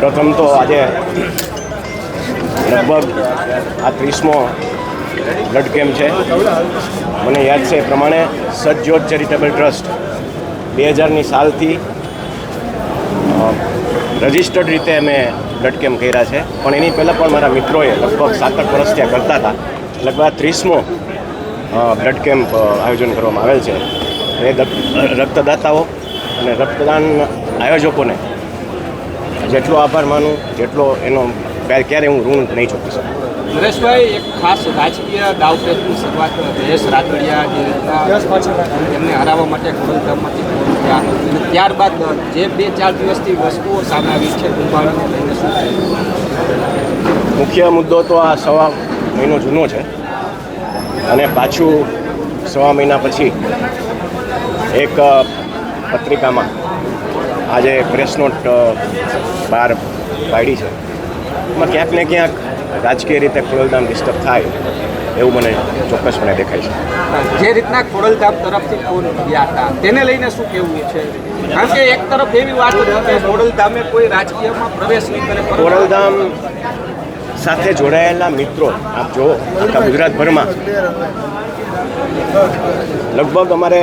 પ્રથમ તો આજે લગભગ આ ત્રીસમો બ્લડ કેમ્પ છે. મને યાદ છે એ પ્રમાણે સજ્જોત ચેરિટેબલ ટ્રસ્ટ બે હજારની સાલથી રજિસ્ટર્ડ રીતે અમે બ્લડ કેમ્પ કર્યા છે. પણ એની પહેલાં પણ મારા મિત્રોએ લગભગ સાતક વર્ષ ત્યાં કરતા હતા. લગભગ ત્રીસમો બ્લડ કેમ્પ આયોજન કરવામાં આવેલ છે. એ રક્તદાતાઓ અને રક્તદાન આયોજકોને જેટલો આભાર માનું જેટલો એનો ક્યારે હું ઋણ નહીં ચૂકી શકું. નરેશભાઈ એક ખાસ રાજકીય દાવપેચની શરૂઆત જયેશ રાતડિયા જે રીતના એમને હરાવવા માટે અને ત્યારબાદ જે બે ચાર દિવસથી વસ્તુઓ સામે આવી છે કુંભારને લઈને શું મુખ્ય મુદ્દો તો આ સવા મહિનો જૂનો છે. અને પાછું સવા મહિના પછી એક પત્રિકામાં આજે પ્રેસ નોટ બહાર પાડી છે. એમાં ક્યાંક ને ક્યાંક રાજકીય રીતે ખોડલધામ ડિસ્ટર્બ થાય એવું મને ચોક્કસપણે દેખાય છે. જે રીતના ખોડલધામ તરફથી ફોન ગયા હતા તેને લઈને શું કહેવું છે? કારણ કે એક તરફ એવી વાત કે ખોડલધામે કોઈ રાજકીયમાં પ્રવેશ નહીં કરે ખોડલધામ સાથે જોડાયેલા મિત્રો આપ જુઓ આખા ગુજરાતભરમાં લગભગ અમારે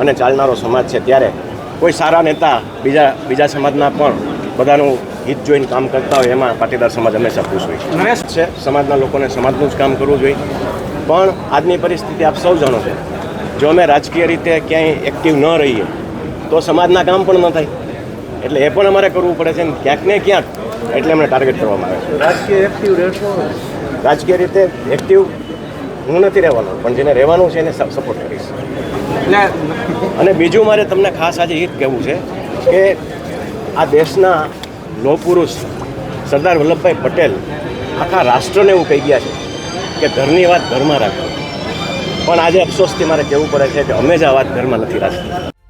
અને ચાલનારો સમાજ છે ત્યારે કોઈ સારા નેતા બીજા બીજા સમાજના પણ બધાનું હિત જોઈને કામ કરતા હોય એમાં પાટીદાર સમાજ હંમેશા ખુશ હોય છે. સમાજના લોકોને સમાજનું જ કામ કરવું જોઈએ. પણ આજની પરિસ્થિતિ આપ સૌ જાણો છો. જો અમે રાજકીય રીતે ક્યાંય એક્ટિવ ન રહીએ તો સમાજના કામ પણ ન થાય. એટલે એ પણ અમારે કરવું પડે છે ક્યાંક ને ક્યાંક. એટલે અમને ટાર્ગેટ કરવામાં આવે છે. રાજકીય એક્ટિવ રહેશો. રાજકીય રીતે એક્ટિવ હું નથી રહેવાનો, પણ જેને રહેવાનું છે એને સપોર્ટ કરીશ. અને બીજું મારે તમને ખાસ આજે એ જ કહેવું છે કે આ દેશના લો પુરુષ સરદાર વલ્લભભાઈ પટેલ આખા રાષ્ટ્રને એવું કહી ગયા છે કે ઘરની વાત ઘરમાં રાખો. પણ આજે અફસોસથી મારે કહેવું પડે છે કે અમે જ આ વાત ઘરમાં નથી રાખી